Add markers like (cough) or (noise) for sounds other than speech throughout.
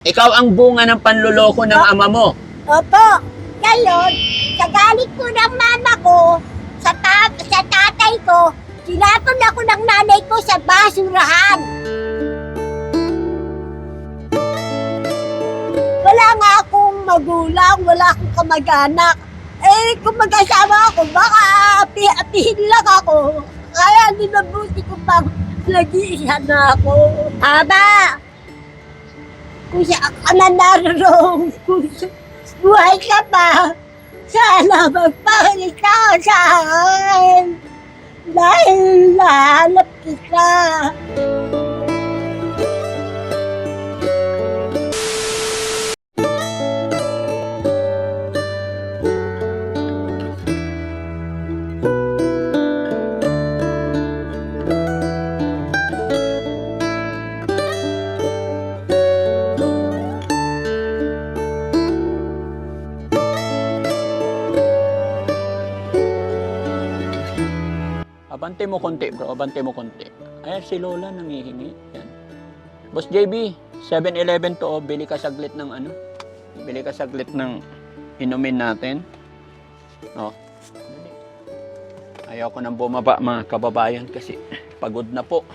Ikaw ang bunga ng panluloko ng ama mo. Opo. Ngayon, sa galit ko ng mama ko, sa, ta- sa tatay ko, sinapon ako ng nanay ko sa basurahan. Wala nga akong magulang, wala akong kamag-anak. Eh, kung mag-asawa ako, baka api-apihin lang ako. Kaya dinabuti ko pang nag-iisa na ako. Aba, kung saan ka na naroon, buhay ka pa, sana magpakinig ka sa akin. Dahil nahanap kita. Abante mo konti, bro. Abante mo konti. Ayan, si Lola nangihingi. Yan. Boss JB, 7-Eleven to. Oh. Bili ka saglit ng ano? Bili ka saglit ng inumin natin. Oh. Ayaw ko nang bumaba mga kababayan kasi pagod na po.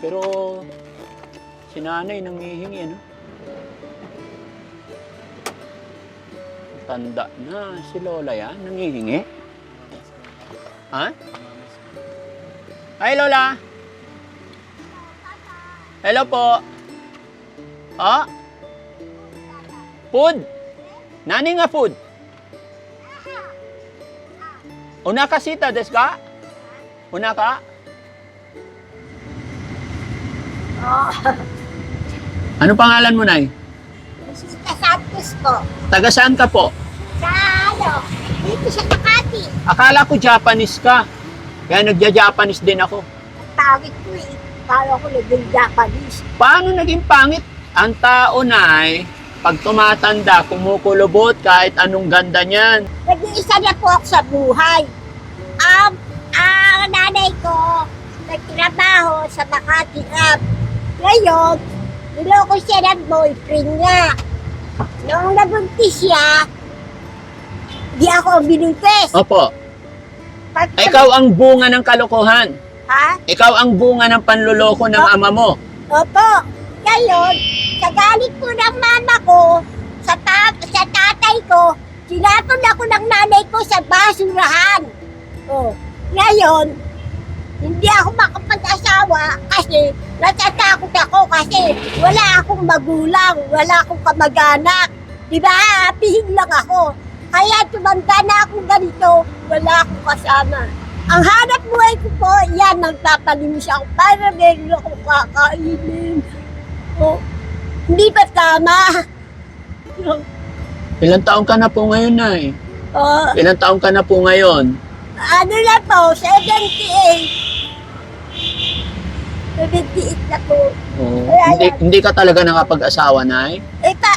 Pero si nanay nangihingi, ano? Tanda na si Lola yan, nangihingi. Ha? Hi, Lola. Hello po. Ah? Food? Nani nga food? Una ka sita, des ka? Una ka? Oh, Ano pangalan mo, Nay? Sita Santos po. Taga saan ka po? Sa ano, dito sa Makati. Akala ko Japanese ka. Kaya nagja-Japanese din ako. Tawag ko eh. Para ko naging Japanese. Paano naging pangit? Ang tao, Nay, pag tumatanda, kumukulubot kahit anong ganda niyan. Nag-iisa na po ako sa buhay. Um, ang nanay ko, nagtrabaho sa Makati Up. Ngayon, niloko siya ng boyfriend niya. Noong nabuntis siya, di ako ang binuntis. Opo. Pag- Ikaw ang bunga ng kalokohan. Ha? Ikaw ang bunga ng panluloko ng ama mo. Opo. Ngayon, sa galit ko ng mama ko, sa, ta- sa tatay ko, sinapon ako ng nanay ko sa basurahan. Oh. Ngayon, hindi ako makapag-asawa kasi natatakot ako kasi wala akong magulang, wala akong kamag-anak. Di ba? Apihin lang ako. Kaya tumanda na akong ganito, wala akong kasama. Ang hanap buhay ko po, yan, nagtapalimis ako para meron akong kakainin. Oh, hindi ba tama? Ilang taong ka na po ngayon, Nay? Oh, Ilang taong ka na po ngayon? ano na po, 78. 78 na po. Kaya Hindi, yan. hindi ka talaga nakapag-asawa, Nay? Eh, pa,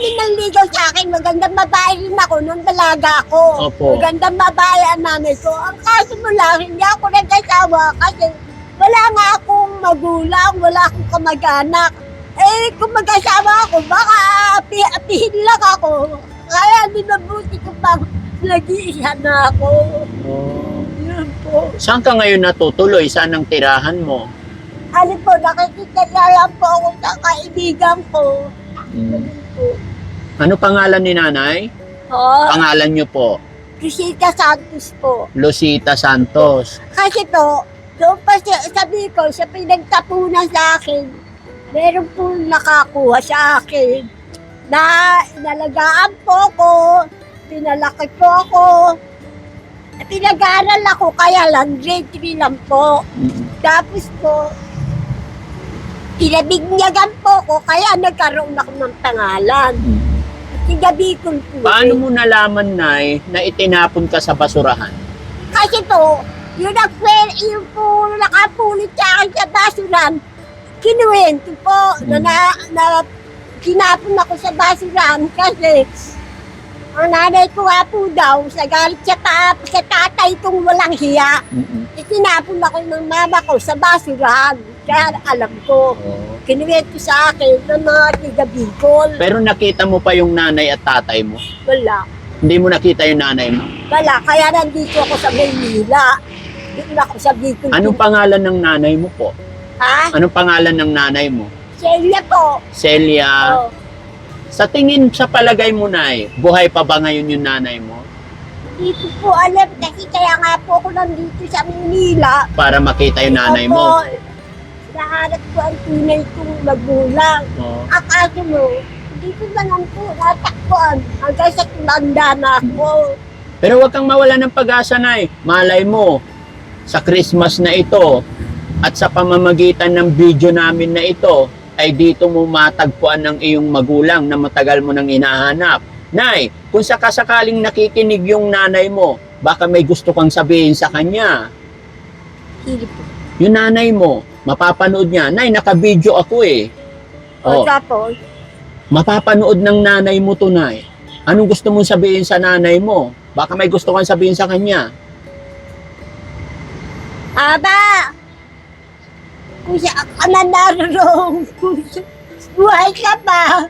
maraming nang ligaw sa akin. Magandang babae rin ako nung dalaga ako. Opo. Magandang babae ang nanay ko. Ang kaso mo lang, hindi ako nag-asawa kasi wala nga akong magulang, wala akong kamag-anak. Eh, kung mag-asawa ako, baka api-apihin lang ako. Kaya dinabuti ko pang nag-iisa na ako. Yun po. Saan ka ngayon natutuloy? Saan ang tirahan mo? Ano po, nakikita na lang po ako sa kaibigan ko. Mm. Ano pangalan ni Nanay? Oh, Pangalan niyo po? Rosita Santos po. Lucita Santos. Kasi po, doon pa siya, sabi ko, sa pinagtapunan sa akin, meron po nakakuha sa akin na inalagaan po ko, pinalaki po ako, pinag-aaral ako, kaya lang grade 3 lang po. Mm. Tapos po, pinabigyagan po ko, kaya nagkaroon ako ng pangalan. Sigabi ko po. Paano mo nalaman, Nay, na itinapon ka sa basurahan? Kasi po, yung nagpwer, yung po nakapulit sa akin sa basuran, kinuwento po na, Hmm. na, na kinapon ako sa basuran kasi ang nanay ko nga po daw, sa galit sa, ta, sa tatay kong walang hiya, Mm-mm. itinapon ako ng mama ko sa basuran. Kaya alam ko. Kinuwento sa akin ng mga tiga Bicol. Pero nakita mo pa yung nanay at tatay mo? Wala. Hindi mo nakita yung nanay mo? Wala. Kaya nandito ako sa Maynila. Dito na ako sa Bicol. Anong pangalan ng nanay mo po? Ha? Anong pangalan ng nanay mo? Celia po. Celia. Oh. Sa tingin sa palagay mo, Nay, buhay pa ba ngayon yung nanay mo? Dito po alam kasi kaya nga po ako nandito sa Manila. Para makita yung nanay mo? Opo, Nahanap ko ang tunay kong magulang. Oo. Ang aso mo, hindi ko naman po natakbuhan hanggang sa tumanda na ako. Pero huwag kang mawala ng pag-asa, Nay. Malay mo, sa Christmas na ito, at sa pamamagitan ng video namin na ito, ay dito mo matagpuan ng iyong magulang na matagal mo nang hinahanap. Nay, kung sakasakaling nakikinig yung nanay mo, baka may gusto kang sabihin sa kanya. Hindi po. Yung nanay mo, mapapanood niya, Nay, naka-video ako eh. O Oh, tapos, mapapanood ng nanay mo to, Nay. Anong gusto mong sabihin sa nanay mo? Baka may gusto kang sabihin sa kanya. Aba! Siya ka na naroon, buhay ka pa,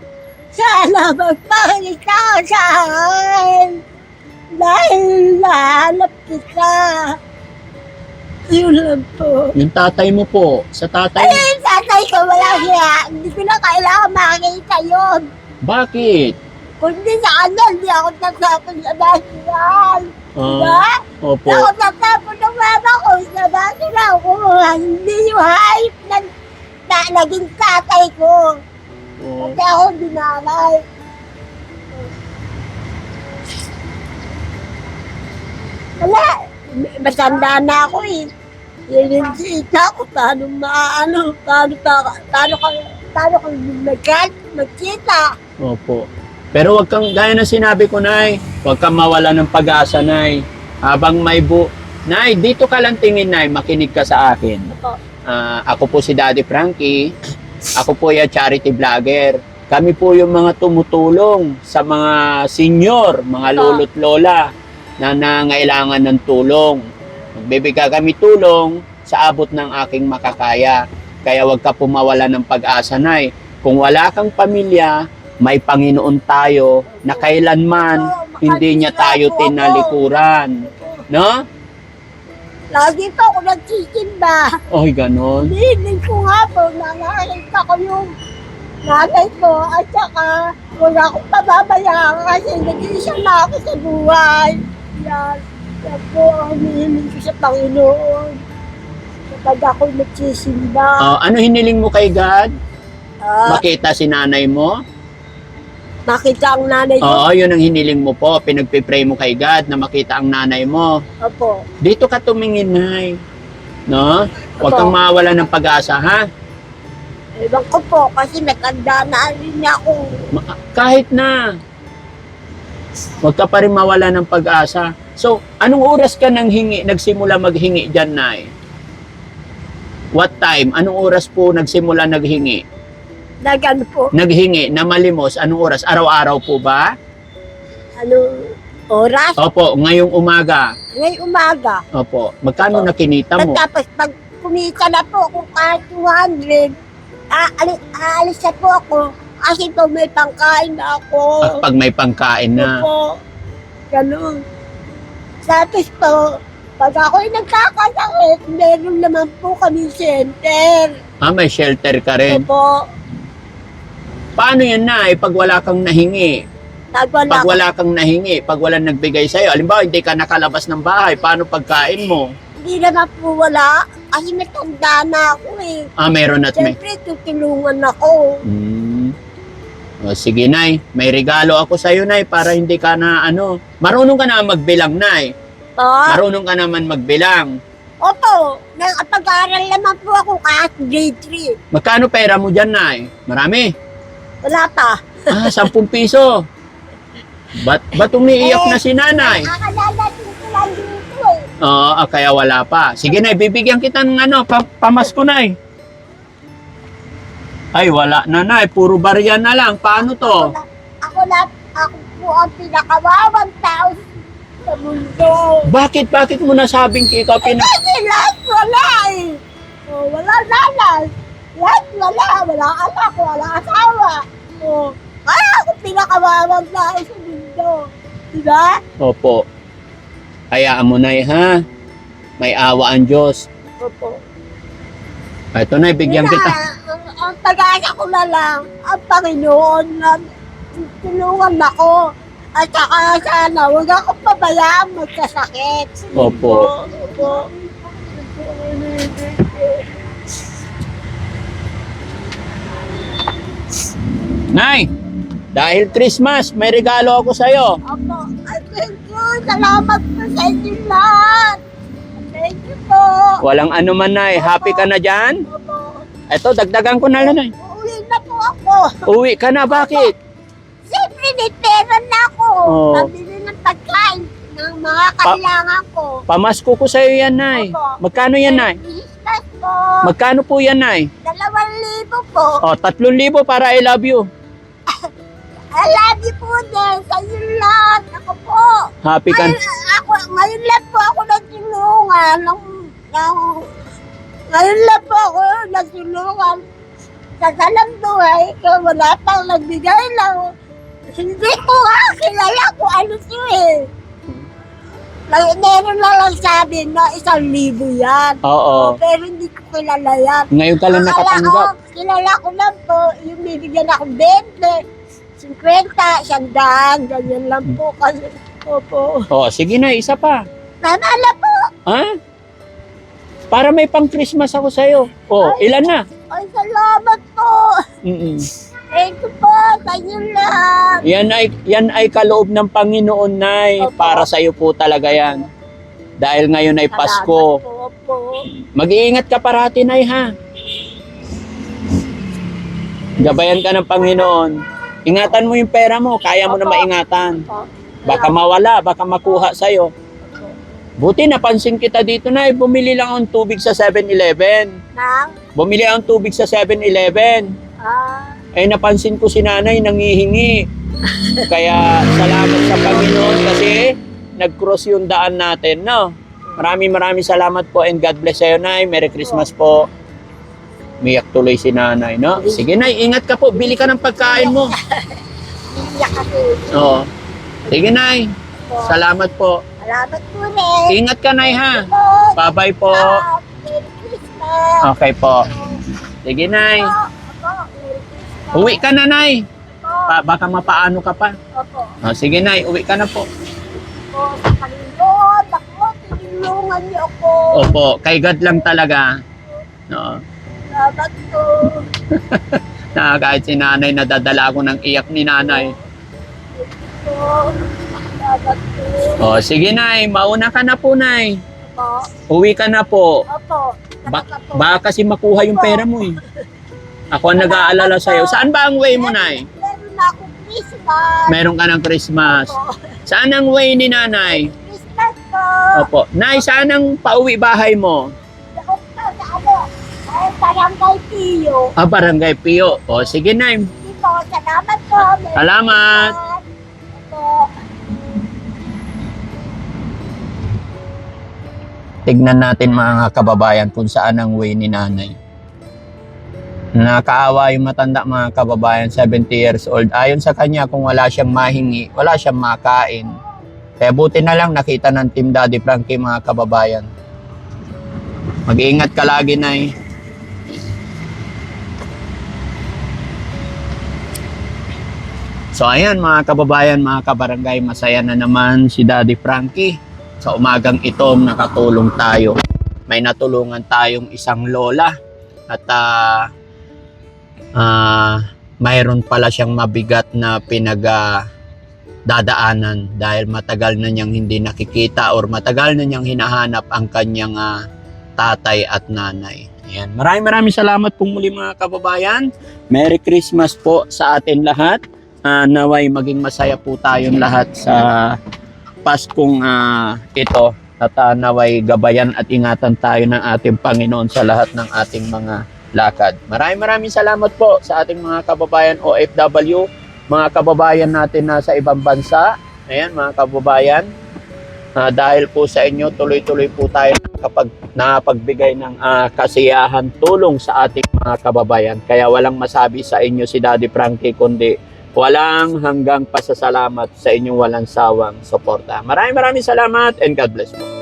sana magpakita ka sa akin. Dahil nahanap kita. Yun lang po. Yung tatay mo po, sa tatay Ay, yung tatay ko wala siya. Hindi ko na kailangan makita yun. Bakit? Kundi sa kanya, hindi ako tatapon sa basiran. Ah, Diba? opo. Ako tatapon ng mama ko sa basiran ko. Hindi yung hype na, na naging tatay ko. Oo. Kasi ako dinamay. Wala. Masanda na ako eh. Yun yung sita ko. Paano maano? Paano pa? Paano ka? Paano ka nagkat? Magkita? Opo. Pero wag kang, gaya ng sinabi ko, Nay, wag kang mawala ng pag-asa, Nay. Habang may bu... Nay, dito ka lang tingin, Nay, makinig ka sa akin. Opo. Ah, ako po si Daddy Frankie. Ako po yung charity vlogger. Kami po yung mga tumutulong sa mga senior, mga lolo't lola na nangailangan ng tulong. Magbibigay kami tulong sa abot ng aking makakaya. Kaya wag ka pumawala ng pag-asa, Nay. Kung wala kang pamilya, may Panginoon tayo na kailanman hindi niya tayo ako. tinalikuran. No? Lagi pa ako nagsisimba. Oy, ganon. Hindi ko nga po, nakakita ko yung nanay ko at saka wala akong pababayaan kasi nag-iisa na ako sa buhay. Yan, yan po ang hinihiling ko sa Panginoon. Kapag ako nagsisimba. Oh, ano hiniling mo kay God? Ah, Makita si nanay mo? makita ang nanay ko. Oo, yun ang hiniling mo po. Pinagpipray mo kay God na makita ang nanay mo. Opo. Dito ka tumingin, Nay. No? Huwag Opo. kang mawala ng pag-asa, ha? Ewan ko po kasi natanda na rin ako. Ma- kahit na. Huwag ka pa rin mawala ng pag-asa. So, anong oras ka nang hingi, nagsimula maghingi dyan, Nay? What time? Anong oras po nagsimula naghingi? Nagano po, Naghingi na malimos, anong oras? Araw-araw po ba? ano, oras? Opo, ngayong umaga. Ngayong umaga. Opo. Magkano Oh. nakikita mo? Tapos pag kumita na po ako kahit 200, aalis, aalis na po ako kasi po may pangkain na ako. At pag may pangkain na. Opo. Ganun. Tapos po, pag ako'y nagkakasakit, meron naman po kami center. Ah, may shelter ka rin. Opo. Paano yan na pag wala kang nahingi? Nagwala Pag wala kang nahingi, pag wala nagbigay sa'yo, alimbawa hindi ka nakalabas ng bahay, paano pagkain mo? Hindi naman po wala. Kasi matanda na ako eh. Ah, meron at may. Siyempre, tutulungan ako. Hmm. O, sige, Nay. May regalo ako sa'yo, Nay, para hindi ka na, ano, marunong ka na magbilang, Nay. Pa? Marunong ka naman magbilang. Opo. Nakapag-aral naman po ako kahit grade 3. Magkano pera mo dyan, Nay? Marami. Wala pa. Ah, 10 piso. Ba't, ba't umiiyak na si nanay? Nakalalating ko lang dito eh. Oo, ah, kaya wala pa. Sige na, bibigyan kita ng ano, pa, pamasko na Ay, wala na na, puro barya na lang. Paano Ako to? na, ako na, ako po ang pinakawawang tao sa mundo. Bakit, bakit mo nasabing ikaw Eh, pina... kasi lahat wala eh. Oh, wala nanay. Lahat wala. Wala anak, wala asawa. Oh, kaya ako pinakamamag na sa mundo. Diba? Opo. Hayaan mo, Nay, ha? May awa ang Diyos. Opo. Ito, Nay, bigyan Kaya, kita. Ang, tagasa ko na lang, ang Panginoon na tulungan ako. At saka sana, huwag akong pabayaan magkasakit. Opo. Opo. Nay, dahil Christmas, may regalo ako sa'yo. Opo. Ay, thank you. Salamat po sa inyo lahat. Thank you po. Walang ano man, Nay. Happy ka na dyan? Opo. Ito, dagdagan ko na lang, Nay. Uuwi na po ako. Uwi ka na, bakit? Siyempre, may pera na ako. Oo. Pabili ng pagkain ng mga kailangan ko. Pamasko ko sa'yo yan, Nay. Opo. Magkano yan, Nay? Business po. Magkano po yan, Nay? Dalawang libo po. O, tatlong libo para I love you. (laughs) I love you po din sa inyo lahat. Ako po. Happy ka. Ngayon, ako, ngayon lang po ako nagtulungan. Ng, ng, ngayon lang po ako nagtulungan. Sa salang buhay ko, wala pang nagbigay lang. Hindi ko nga kilala kung ano to eh. May, meron lang lang sabi na isang libo yan. Oo. Pero hindi ko kilala yan. Ngayon ka lang nakatanggap. ko, kilala ko lang po, yung bibigyan ako 20, 50, sandaan, ganyan lang po kasi. Opo. O, sige na, isa pa. Nanala po. Ha? Para may pang Christmas ako sa'yo. O, ilan na? Ay, salamat po. Mm-mm. Thank you po inyo lahat. Yan ay, yan ay kaloob ng Panginoon, Nay. Opo. Para sa'yo po talaga yan. Dahil ngayon ay Pasko. Salamat po, po. Mag-iingat ka parati, Nay, ha? Gabayan ka ng Panginoon. Ingatan mo yung pera mo. Kaya mo na Opo. maingatan. Opo. Baka mawala, baka makuha sa'yo. Buti napansin kita dito, Nay. Bumili lang akong tubig sa 7-Eleven. Nang, Bumili akong tubig sa 7-Eleven. ah, Eh, napansin ko si nanay nangihingi. Kaya salamat sa Panginoon kasi nag-cross yung daan natin, no? Maraming maraming salamat po and God bless sa'yo, Nay. Merry Christmas po. Miyak tuloy si nanay, no? Sige, Nay, ingat ka po. Bili ka ng pagkain mo. (laughs) iyak kasi. Oo. Sige, Nay. Salamat po. Salamat po rin. Ingat ka, Nay, ha? Po. Bye-bye po. Merry Christmas. Okay po. Sige, Nay. Opo. Uwi ka na, Nay. Opo, Pa- baka mapaano ka pa. opo. Oh, sige, Nay. Uwi ka na po. po sa Panginoon. Ako, tinulungan niyo ako. Opo, kay God lang talaga. No. Salamat po. (laughs) Na kahit si nanay nadadala ako ng iyak ni nanay. Po. Salamat po. Oh, sige nay, mauna ka na po nay. Opo. Uwi ka na po. Opo. Ba- Salamat po. baka kasi makuha yung pera mo eh. Ako ang nag-aalala sa'yo. Saan ba ang way mo nay? Meron na akong Christmas. Meron ka ng Christmas. Opo. Saan ang way ni nanay? Christmas po. Opo. Nay, saan ang pauwi bahay mo? Ako sa ano. Ay, Barangay Tiyo. Ah, Barangay Pio. O, sige nay. Hindi po. Salamat po. Merry Salamat. Opo. Tignan natin mga kababayan kung saan ang way ni nanay. Nakaawa yung matanda mga kababayan, 70 years old. Ayon sa kanya, kung wala siyang mahingi, wala siyang makain. Kaya buti na lang nakita ng Team Daddy Frankie mga kababayan. Mag-iingat ka lagi, Nay. So ayan mga kababayan, mga kabarangay, masaya na naman si Daddy Frankie sa umagang itong nakatulong tayo. May natulungan tayong isang lola at ah ah, mayroon pala siyang mabigat na pinaga dadaanan dahil matagal na niyang hindi nakikita or matagal na niyang hinahanap ang kanyang ah, tatay at nanay. Ayan. Maraming maraming salamat po muli mga kababayan. Merry Christmas po sa atin lahat. Ah, naway maging masaya po tayong lahat sa Paskong ah, ito at ah, naway gabayan at ingatan tayo ng ating Panginoon sa lahat ng ating mga lakad. Maraming maraming salamat po sa ating mga kababayan OFW, mga kababayan natin na sa ibang bansa. Ayan, mga kababayan. Ah, dahil po sa inyo, tuloy-tuloy po tayo kapag napagbigay ng ah, kasiyahan, tulong sa ating mga kababayan. Kaya walang masabi sa inyo si Daddy Frankie, kundi walang hanggang pasasalamat sa inyong walang sawang suporta. Maraming maraming salamat and God bless po.